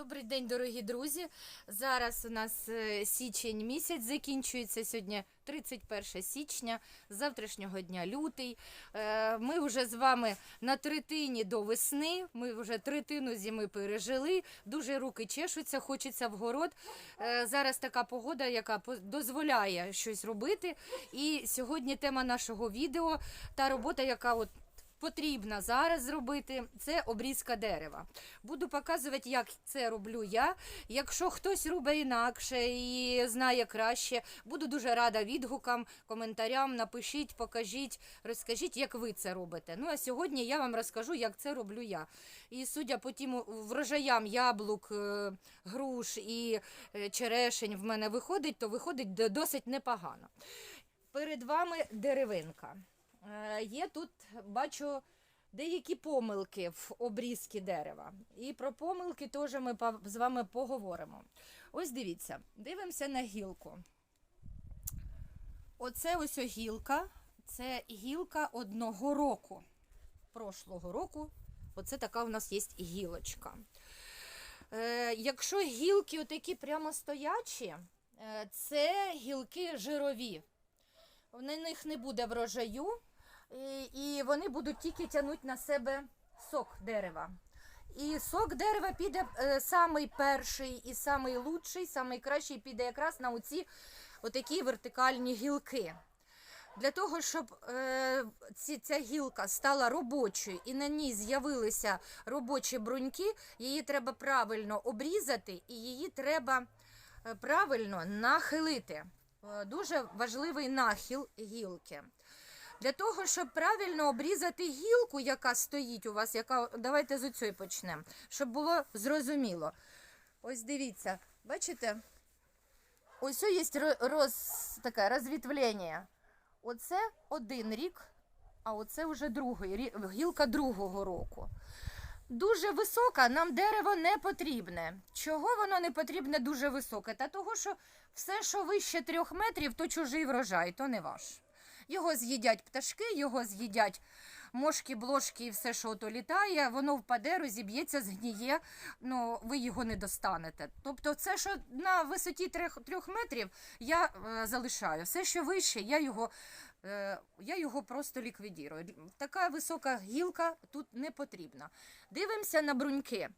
Добрий день, дорогі друзі. Зараз у нас е, січень місяць закінчується сьогодні 31 січня, завтрашнього дня лютий. Е, Ми вже з вами на третині до весни. Ми вже третину зими пережили. Дуже руки чешуться, хочеться в город. Е, Зараз така погода, яка дозволяє щось робити. І сьогодні тема нашого відео та робота, яка от потрібна зараз зробити, це обрізка дерева. Буду показувати, як це роблю я. Якщо хтось робить інакше і знає краще, буду дуже рада відгукам, коментарям. Напишіть, покажіть, розкажіть, як ви це робите. Ну а сьогодні я вам розкажу, як це роблю я. І судя по тим врожаям яблук, е, груш і е, черешень в мене виходить, то виходить досить непогано. Перед вами деревинка. Е, Є тут, бачу, деякі помилки в обрізці дерева. І про помилки теж ми з вами поговоримо. Ось дивіться, дивимося на гілку. Оце ось гілка. Це гілка одного року. Прошлого року. Оце така у нас є гілочка. Е, якщо гілки отакі прямо стоячі, е, це гілки жирові. В них не буде врожаю, і, вони будуть тільки тягнути на себе сок дерева. І сок дерева піде е, самий перший і самий лучший, самий кращий піде якраз на оці отакі вертикальні гілки. Для того, щоб е, ці, ця гілка стала робочою і на ній з'явилися робочі бруньки, її треба правильно обрізати і її треба е, правильно нахилити. Е, Дуже важливий нахил гілки. Для того, щоб правильно обрізати гілку, яка стоїть у вас, яка давайте з оцього почнемо, щоб було зрозуміло. Ось дивіться, бачите? Ось є ро- роз, таке розвітвлення. Оце один рік, а оце вже другий гілка другого року. Дуже висока, нам дерево не потрібне. Чого воно не потрібне дуже високе? Та того, що все, що вище трьох метрів, то чужий врожай, то не ваш. Його з'їдять пташки, його з'їдять мошки, блошки і все, що ото літає, воно впаде, розіб'ється, згніє, ну ви його не достанете. Тобто, це, що на висоті трьох метрів, я е, залишаю. Все, що вище, я його, е, я його просто ліквідірую. Така висока гілка тут не потрібна. Дивимося на бруньки.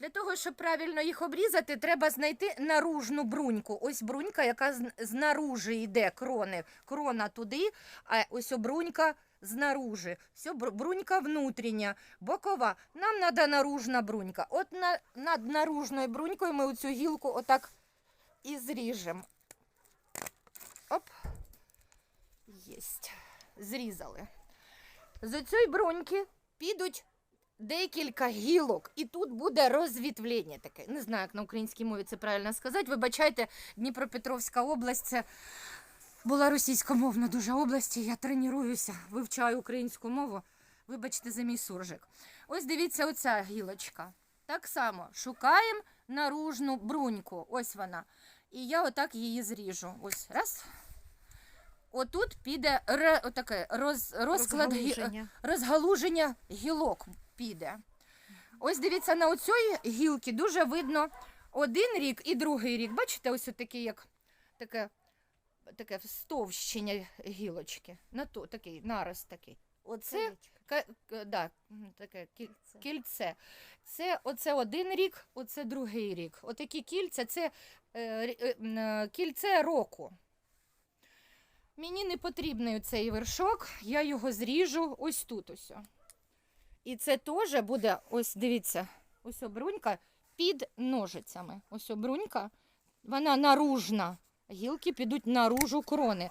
Для того, щоб правильно їх обрізати, треба знайти наружну бруньку. Ось брунька, яка знаружи йде крони. Крона туди, а ось брунька знаружи. Все, брунька внутрішня, бокова. Нам треба наружна брунька. От на, над наружною брунькою ми оцю гілку отак і зріжемо. Оп. Єсть. Зрізали. З цієї бруньки підуть декілька гілок, і тут буде розвітвлення таке. Не знаю, як на українській мові це правильно сказати. Вибачайте, Дніпропетровська область це була російськомовна дуже область. Я тренуюся, вивчаю українську мову. Вибачте за мій суржик. Ось дивіться, оця гілочка. Так само шукаємо наружну бруньку. Ось вона. І я отак її зріжу. Ось раз. Отут піде ре, отаке роз, розклад Розгалуження. розгалуження гілок піде. Ось дивіться, на оцій гілки дуже видно один рік і другий рік. Бачите, ось таке, як таке, таке стовщення гілочки. На то, такий нараз такий. Оце ка- да, таке кі- кільце. Це оце один рік, оце другий рік. Отакі кільця це е, е, е, кільце року. Мені не потрібний цей вершок, я його зріжу ось тут. Ось. І це теж буде, ось дивіться, ось обрунька під ножицями. Ось обрунька, вона наружна. Гілки підуть наружу крони.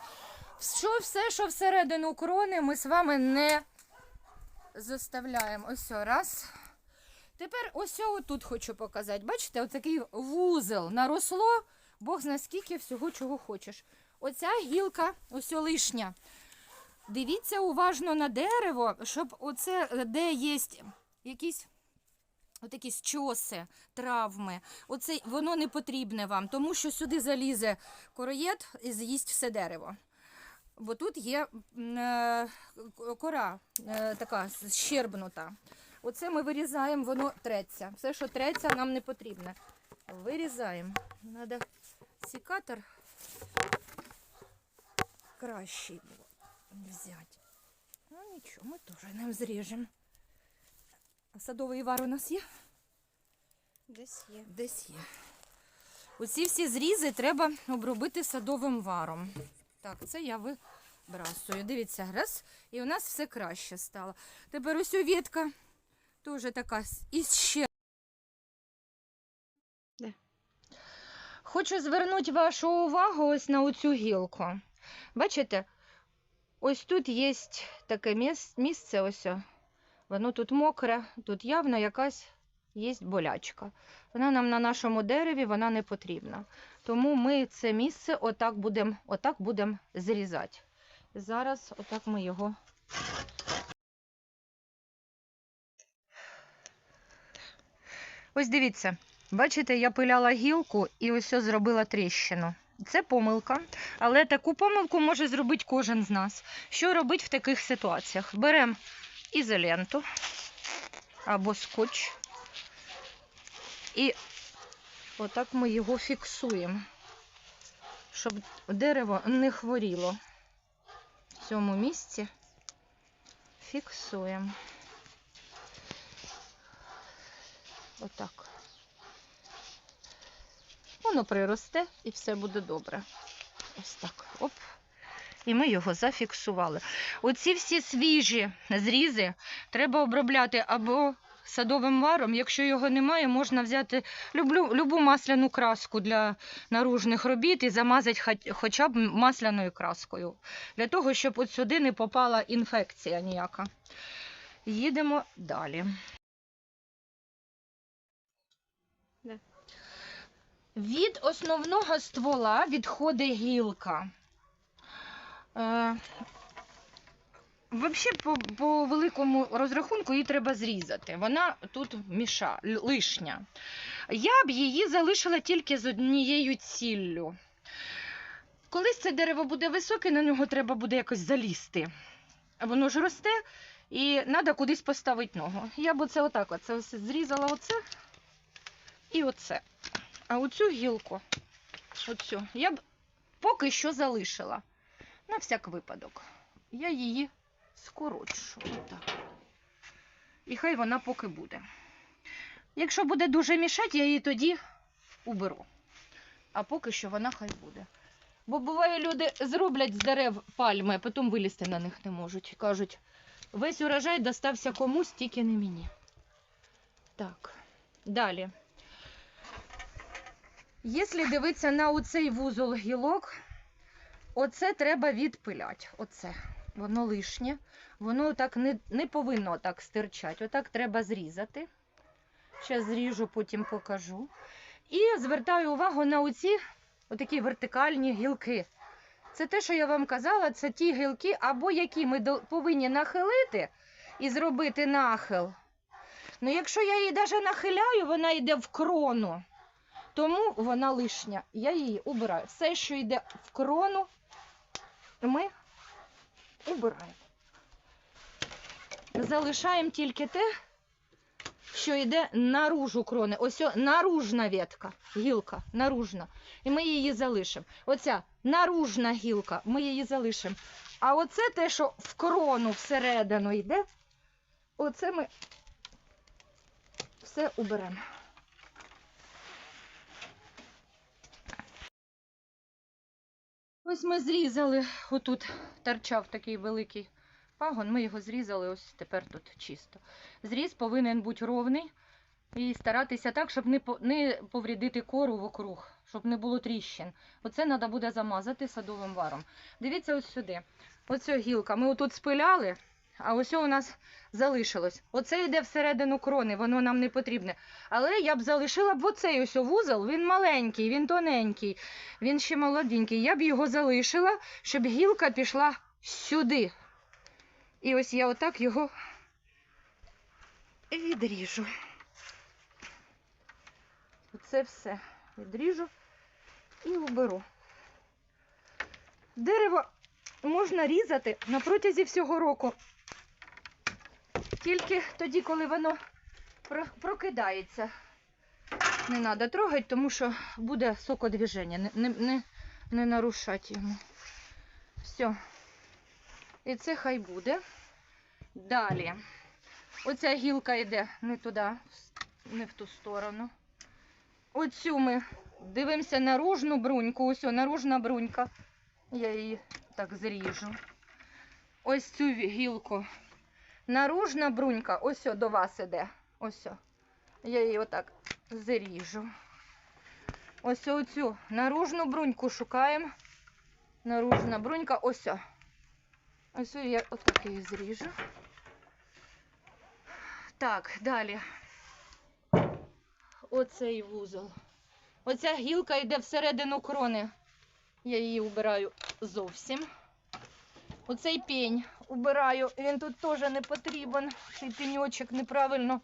Що все, що всередину крони, ми з вами не заставляємо. Ось раз. Тепер ось тут хочу показати. Бачите, отакий вузел наросло, Бог зна скільки всього, чого хочеш. Оця гілка, ось лишня. Дивіться уважно на дерево, щоб оце, е, де є якісь отакі щоси, травми, оце воно не потрібне вам, тому що сюди залізе короєд і з'їсть все дерево. Бо тут є е, кора е, така щербнута. Оце ми вирізаємо, воно треться. Все, що треться, нам не потрібно. Вирізаємо. Треба секатор кращий взяти. Ну нічого, ми теж ним зріжемо. А садовий вар у нас є? Десь є. Десь є. Оці всі зрізи треба обробити садовим варом. Так, це я вибрасую. Дивіться, раз, і у нас все краще стало. Тепер ось у ветка теж така с- із ще. Де? Хочу звернути вашу увагу ось на оцю гілку. Бачите, ось тут є таке місце, ось. Воно тут мокре, тут явно якась є болячка. Вона нам на нашому дереві вона не потрібна. Тому ми це місце отак будемо будем зрізати. Зараз отак ми його. Ось дивіться, бачите, я пиляла гілку і ось зробила тріщину. Це помилка, але таку помилку може зробити кожен з нас. Що робити в таких ситуаціях? Беремо ізоленту або скотч. І отак ми його фіксуємо, щоб дерево не хворіло. В цьому місці фіксуємо. Отак. Воно приросте і все буде добре. Ось так. Оп. І ми його зафіксували. Оці всі свіжі зрізи треба обробляти або садовим варом. Якщо його немає, можна взяти люблю, любу масляну краску для наружних робіт і замазати хоча б масляною краскою. Для того, щоб от сюди не попала інфекція ніяка. Їдемо далі. Від основного ствола відходить гілка. Е, Взагалі, по, по великому розрахунку її треба зрізати. Вона тут міша, лишня. Я б її залишила тільки з однією ціллю. Колись це дерево буде високе, на нього треба буде якось залізти. Воно ж росте і треба кудись поставити ногу. Я б оце отак оце ось зрізала оце і оце. А оцю гілку, оцю, я б поки що залишила. На всяк випадок. Я її скорочу. Отак. І хай вона поки буде. Якщо буде дуже мішати, я її тоді уберу. А поки що вона хай буде. Бо буває, люди зроблять з дерев пальми, а потім вилізти на них не можуть. Кажуть, весь урожай достався комусь, тільки не мені. Так, далі. Якщо дивитися на оцей вузол гілок, оце треба відпиляти. Оце. Воно лишнє. Воно так не, не повинно так стирчати. Отак треба зрізати. Зараз зріжу, потім покажу. І звертаю увагу на оці отакі вертикальні гілки. Це те, що я вам казала, це ті гілки, або які ми повинні нахилити і зробити нахил. Ну, якщо я її навіть нахиляю, вона йде в крону. Тому вона лишня. Я її убираю. Все, що йде в крону, ми убираємо. Залишаємо тільки те, що йде наружу крони. Ось о, наружна ветка, гілка, наружна. І ми її залишимо. Оця наружна гілка, ми її залишимо. А оце те, що в крону всередину йде, оце ми все уберемо. Ось ми зрізали, отут торчав такий великий пагон, ми його зрізали, ось тепер тут чисто. Зріз повинен бути ровний і старатися так, щоб не, не поврідити кору вокруг, щоб не було тріщин. Оце треба буде замазати садовим варом. Дивіться ось сюди. Оця гілка. Ми отут спиляли, а ось у нас залишилось. Оце йде всередину крони, воно нам не потрібне. Але я б залишила б оцей ось вузол, він маленький, він тоненький, він ще молоденький. Я б його залишила, щоб гілка пішла сюди. І ось я отак його відріжу. Оце все відріжу і уберу. Дерево можна різати на протязі всього року. Тільки тоді, коли воно прокидається, не треба трогати, тому що буде сокодвіження, не, не, не, нарушати йому. Все. І це хай буде. Далі. Оця гілка йде не туди, не в ту сторону. Оцю ми дивимося наружну бруньку. Ось наружна брунька. Я її так зріжу. Ось цю гілку. Наружна брунька, ось до вас іде. Ось. Я її отак зріжу. Ось оцю наружну бруньку шукаємо. Наружна брунька, ось. Ось я отак її зріжу. Так, далі. Оцей вузол. Оця гілка йде всередину крони. Я її убираю зовсім. Оцей пінь убираю. Він тут теж не потрібен. Цей пеньочок неправильно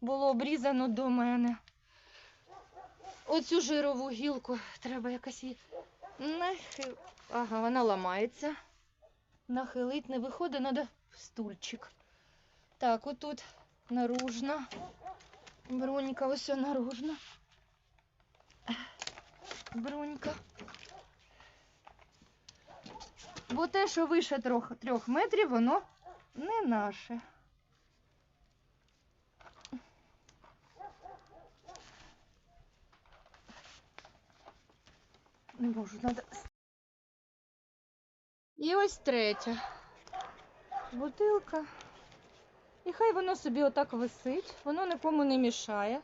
було обрізано до мене. Оцю жирову гілку треба якось її нахил... Ага, вона ламається. Нахилить не виходить, треба стульчик. Так, отут наружна. Бронька, ось наружна. Бронька. Бо те, що вище трьох, трьох метрів, воно не наше. Не можу, треба. І ось третя бутилка. І хай воно собі отак висить, воно нікому не мішає.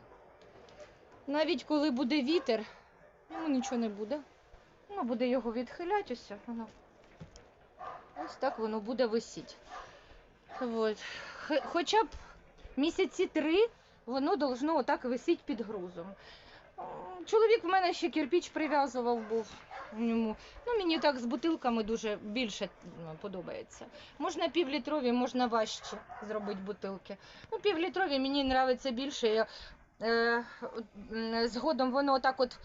Навіть коли буде вітер, йому нічого не буде. Воно буде його відхиляти, ось воно. Ось так воно буде висіти. От. Хоча б місяці три воно должно отак висіти під грузом. Чоловік в мене ще кирпіч прив'язував був в ньому. Ну, мені так з бутилками дуже більше ну, подобається. Можна півлітрові, можна важче зробити бутилки. Ну, півлітрові мені подобається більше. Я, е, згодом воно отак от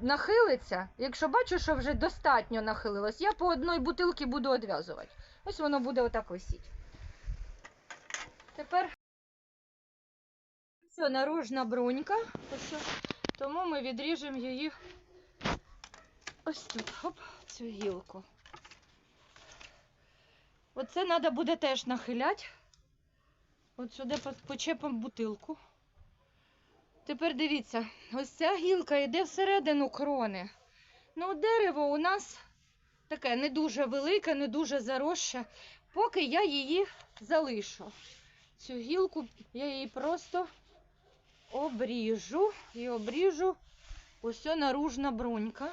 нахилиться. Якщо бачу, що вже достатньо нахилилось, я по одній бутилці буду одв'язувати. Ось воно буде отак висіти. Тепер все, наружна брунька. Тому ми відріжемо її ось тут. Оп, цю гілку. Оце треба буде теж нахиляти. От сюди почепимо бутилку. Тепер дивіться, ось ця гілка йде всередину крони. Ну, дерево у нас таке не дуже велике, не дуже заросше, поки я її залишу. Цю гілку я її просто обріжу і обріжу ось наружна брунька,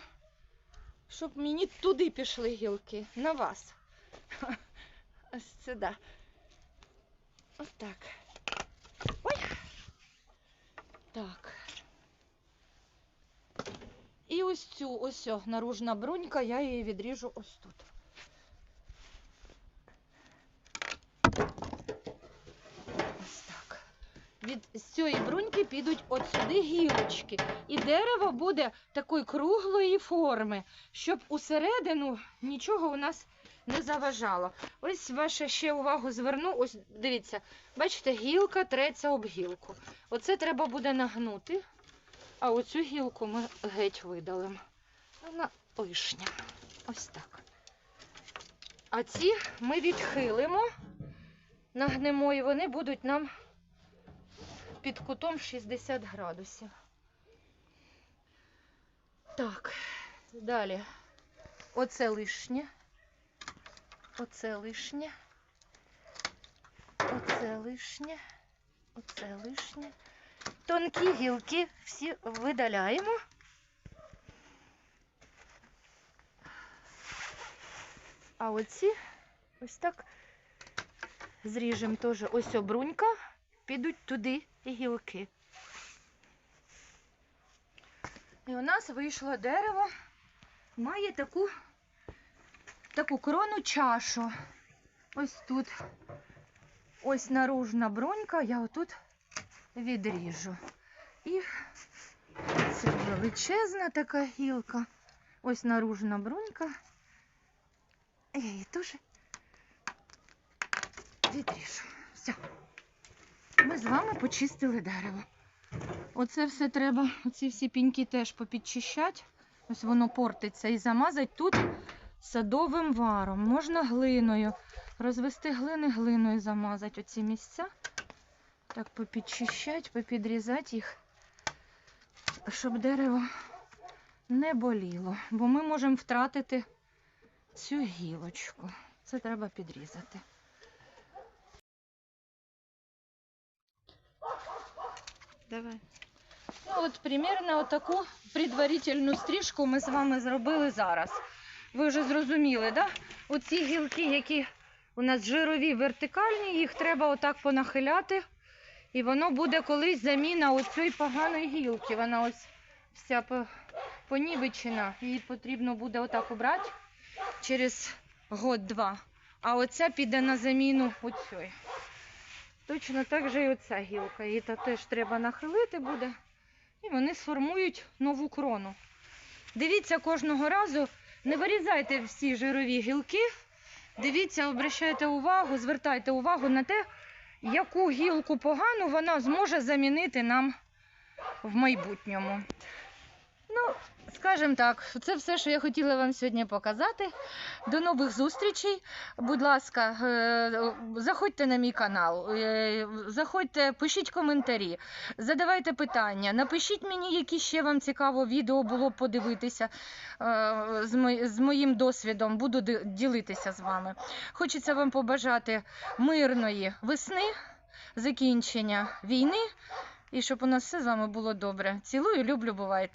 щоб мені туди пішли гілки, на вас. Ось сюди. Ось так. Ой. Так. І ось цю ось о, наружна брунька, я її відріжу ось тут. Ось так. Від цієї бруньки підуть от сюди гілочки. І дерево буде такої круглої форми, щоб усередину нічого у нас не заважало. Ось ваша ще увагу зверну. Ось дивіться, бачите, гілка треться об гілку. Оце треба буде нагнути. А оцю гілку ми геть видалимо. Вона лишня. Ось так. А ці ми відхилимо, нагнемо, і вони будуть нам під кутом 60 градусів. Так, далі. Оце лишнє. Оце лишнє. Оце лишнє. Оце лишнє. Тонкі гілки всі видаляємо. А оці ось так зріжемо теж. Ось обрунька, підуть туди гілки. І у нас вийшло дерево, має таку, таку крону чашу. Ось тут. Ось наружна брунька, я отут відріжу. І це величезна така гілка. Ось наружна брунька. Я її теж відріжу. Все. Ми з вами почистили дерево. Оце все треба, оці всі піньки теж попідчищати. Ось воно портиться і замазати тут садовим варом. Можна глиною. Розвести глини глиною замазати оці місця. Так попідчищати, попідрізати їх, щоб дерево не боліло. Бо ми можемо втратити цю гілочку. Це треба підрізати. Давай. Ну, от примерно отаку предварительну стрижку ми з вами зробили зараз. Ви вже зрозуміли, да? Оці гілки, які у нас жирові вертикальні, їх треба отак понахиляти. І воно буде колись заміна оцієї поганої гілки. Вона ось вся понівечена. Її потрібно буде отак обрати через год-два. А оця піде на заміну оцій. Точно так же і оця гілка. Її теж треба нахилити буде. І вони сформують нову крону. Дивіться кожного разу, не вирізайте всі жирові гілки. Дивіться, обращайте увагу, звертайте увагу на те, яку гілку погану вона зможе замінити нам в майбутньому. Скажімо так, це все, що я хотіла вам сьогодні показати. До нових зустрічей. Будь ласка, е, заходьте на мій канал, е, заходьте, пишіть коментарі, задавайте питання, напишіть мені, які ще вам цікаво відео було подивитися е, з, моїм досвідом. Буду ділитися з вами. Хочеться вам побажати мирної весни, закінчення війни і щоб у нас все з вами було добре. Цілую, люблю, бувайте.